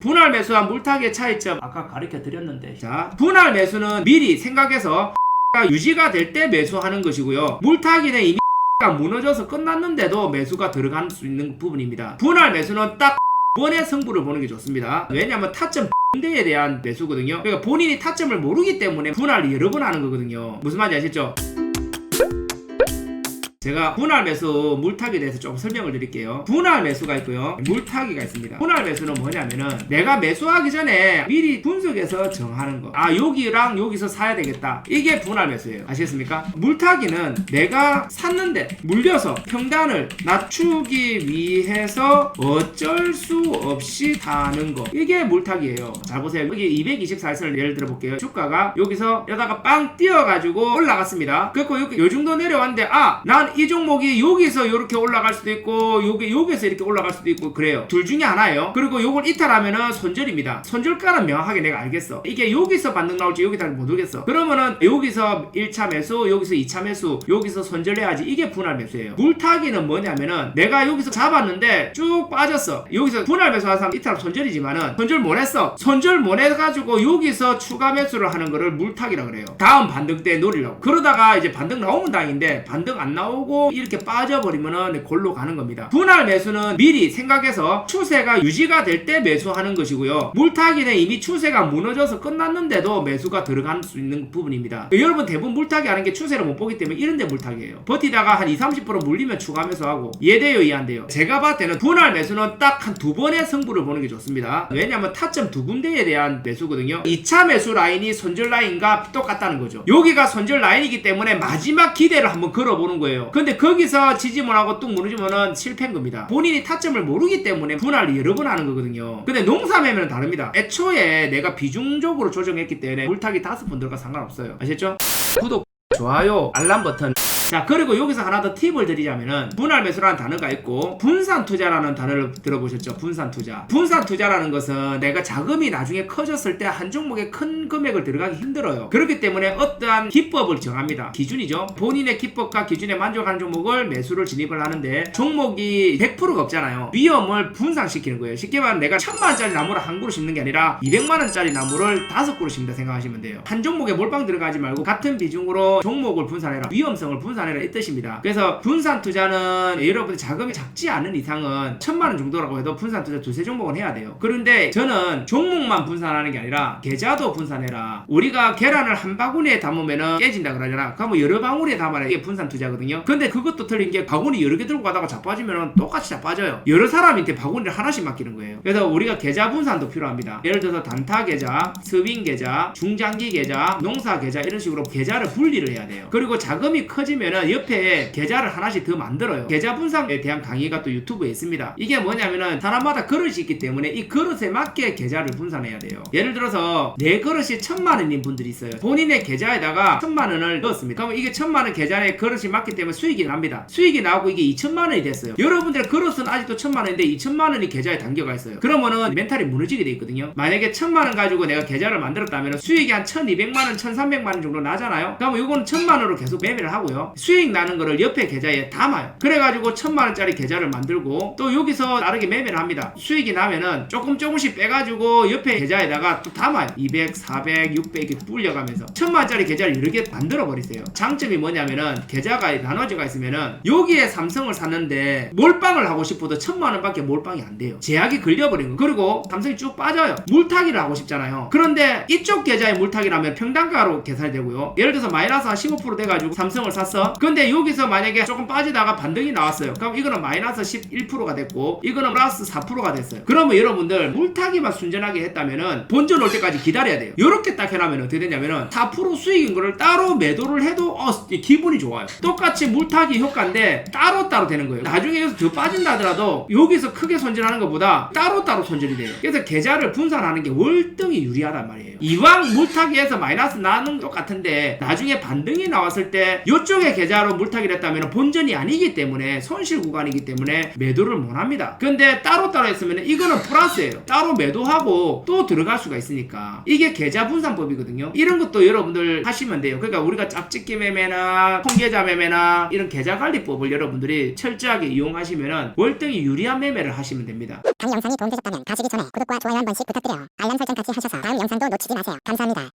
분할 매수와 물타기의 차이점 아까 가르쳐 드렸는데. 자 분할 매수는 미리 생각해서 가 유지가 될 때 매수하는 것이고요. 물타기는 이미 가 무너져서 끝났는데도 매수가 들어갈 수 있는 부분입니다. 분할 매수는 딱 번의 승부를 보는 게 좋습니다. 왜냐하면 타점 대에 대한 매수거든요. 그러니까 본인이 타점을 모르기 때문에 분할을 여러 번 하는 거거든요. 무슨 말인지 아시죠? 제가 분할 매수 물타기에 대해서 좀 설명을 드릴게요. 분할 매수가 있고요. 물타기가 있습니다. 분할 매수는 뭐냐면은 내가 매수하기 전에 미리 분석해서 정하는 거. 아, 여기랑 여기서 사야 되겠다. 이게 분할 매수예요. 아시겠습니까? 물타기는 내가 샀는데 물려서 평단을 낮추기 위해서 어쩔 수 없이 타는 거. 이게 물타기예요. 자, 보세요. 여기 224선을 예를 들어 볼게요. 주가가 여기서 여다가 빵 뛰어가지고 올라갔습니다. 그리고 여기 요 정도 내려왔는데 아, 난이 종목이 여기서 이렇게 올라갈 수도 있고 여기 여기서 이렇게 올라갈 수도 있고 그래요. 둘 중에 하나예요. 그리고 요걸 이탈하면은 손절입니다. 손절가는 명확하게 내가 알겠어. 이게 여기서 반등 나올지 여기다 모르겠어. 그러면은 여기서 1차 매수, 여기서 2차 매수, 여기서 손절해야지. 이게 분할 매수예요. 물타기는 뭐냐면은 내가 여기서 잡았는데 쭉 빠졌어. 여기서 분할 매수하는 사람 이탈 손절이지만은 손절 못 했어. 손절 못 해가지고 여기서 추가 매수를 하는 거를 물타기라 그래요. 다음 반등 때 노리려고. 그러다가 이제 반등 나오면 다행인데 반등 안 나오고 이렇게 빠져버리면은 골로 가는 겁니다. 분할 매수는 미리 생각해서 추세가 유지가 될 때 매수하는 것이고요. 물타기는 이미 추세가 무너져서 끝났는데도 매수가 들어갈 수 있는 부분입니다. 여러분 대부분 물타기 하는 게 추세를 못 보기 때문에 이런 데 물타기예요. 버티다가 한 2, 30% 물리면 추가 매수하고 얘돼요 이안돼요. 제가 봤을 때는 분할 매수는 딱 한 두 번의 승부를 보는 게 좋습니다. 왜냐하면 타점 두 군데에 대한 매수거든요. 2차 매수 라인이 손절 라인과 똑같다는 거죠. 여기가 손절 라인이기 때문에 마지막 기대를 한번 걸어보는 거예요. 근데 거기서 지지 못하고 뚝 무너지면은 실패인 겁니다. 본인이 타점을 모르기 때문에 분할을 여러 번 하는 거거든요. 근데 농사매매는 다릅니다. 애초에 내가 비중적으로 조정했기 때문에 물타기 다섯 번 들어가 상관없어요. 아셨죠? 구독, 좋아요, 알람 버튼. 자 그리고 여기서 하나 더 팁을 드리자면은 분할 매수라는 단어가 있고 분산 투자라는 단어를 들어보셨죠? 분산 투자. 분산 투자라는 것은 내가 자금이 나중에 커졌을 때 한 종목에 큰 금액을 들어가기 힘들어요. 그렇기 때문에 어떠한 기법을 정합니다. 기준이죠. 본인의 기법과 기준에 만족하는 종목을 매수를 진입을 하는데 종목이 100%가 없잖아요. 위험을 분산시키는 거예요. 쉽게 말하면 내가 천만원짜리 나무를 한 그루 심는 게 아니라 200만원짜리 나무를 다섯 그루 심다 생각하시면 돼요. 한 종목에 몰빵 들어가지 말고 같은 비중으로 종목을 분산해라 위험성을 분산해라 이 뜻입니다. 그래서 분산 투자는 여러분들 자금이 작지 않은 이상은 천만 원 정도라고 해도 분산 투자 두세 종목은 해야 돼요. 그런데 저는 종목만 분산하는 게 아니라 계좌도 분산해라. 우리가 계란을 한 바구니에 담으면은 깨진다 그러잖아. 그러면 여러 방울에 담아라. 이게 분산 투자거든요. 근데 그것도 틀린 게 바구니 여러 개 들고 가다가 자빠지면은 똑같이 자빠져요. 여러 사람한테 바구니를 하나씩 맡기는 거예요. 그래서 우리가 계좌 분산도 필요합니다. 예를 들어서 단타 계좌 스윙 계좌 중장기 계좌 농사 계좌 이런 식으로 계좌를 분리를 해야 돼요. 그리고 자금이 커지면은 옆에 계좌를 하나씩 더 만들어요. 계좌 분산에 대한 강의가 또 유튜브에 있습니다. 이게 뭐냐면은 사람마다 그릇이 있기 때문에 이 그릇에 맞게 계좌를 분산해야 돼요. 예를 들어서 내 그릇이 천만 원인 분들이 있어요. 본인의 계좌에다가 천만 원을 넣었습니다. 그럼 이게 천만 원 계좌에 그릇이 맞기 때문에 수익이 납니다. 수익이 나오고 이게 2천만 원이 됐어요. 여러분들의 그릇은 아직도 천만 원인데 2천만 원이 계좌에 담겨가 있어요. 그러면은 멘탈이 무너지게 돼 있거든요. 만약에 천만 원 가지고 내가 계좌를 만들었다면 수익이 한 1200만 원 1300만 원 정도 나잖아요. 그러면 이거는 천만 원으로 계속 매매를 하고요. 수익 나는 거를 옆에 계좌에 담아요. 그래가지고 천만 원짜리 계좌를 만들고 또 여기서 다르게 매매를 합니다. 수익이 나면은 조금 조금씩 빼가지고 옆에 계좌에다가 또 담아요. 200 400 600 이렇게 불려가면서 천만 원짜리 계좌를 개 만들어 버리세요. 장점이 뭐냐면은 계좌가 나눠져가 있으면은 여기에 삼성을 샀는데 몰빵을 하고 싶어도 천만 원밖에 몰빵이 안 돼요. 제약이 걸려버린 거 그리고 삼성이 쭉 빠져요. 물타기를 하고 싶잖아요. 그런데 이쪽 계좌에 물타기라면 평단가로 계산이 되고요. 예를 들어서 마이너스 한15% 돼가지고 삼성을 샀어. 근데 여기서 만약에 조금 빠지다가 반등이 나왔어요. 그럼 이거는 마이너스 11%가 됐고 이거는 플러스 4%가 됐어요. 그러면 여러분들 물타기만 순전하게 했다면은 본전 올 때까지 기다려야 돼요. 이렇게 딱 해놓으면 어떻게 되냐면은 4% 수익인 거를 따로 매도를 해도 어, 기분이 좋아요. 똑같이 물타기 효과인데 따로 따로 되는 거예요. 나중에 여기서 더 빠진다 하더라도 여기서 크게 손절하는 것보다 따로 따로 손절이 돼요. 그래서 계좌를 분산하는 게 월등히 유리하단 말이에요. 이왕 물타기에서 마이너스 나는 똑같은데 나중에 반 등이 나왔을 때 이쪽에 계좌로 물타기를 했다면 본전이 아니기 때문에 손실 구간이기 때문에 매도를 못 합니다. 근데 따로따로 했으면 이거는 플러스예요. 따로 매도하고 또 들어갈 수가 있으니까 이게 계좌 분산법이거든요. 이런 것도 여러분들 하시면 돼요. 그러니까 우리가 짭짓기 매매나 통계자 매매나 이런 계좌 관리법을 여러분들이 철저하게 이용하시면 월등히 유리한 매매를 하시면 됩니다. 강의 영상이 도움되셨다면 가시기 전에 구독과 좋아요 한 번씩 부탁드려요. 알람 설정 같이 하셔서 다음 영상도 놓치지 마세요. 감사합니다.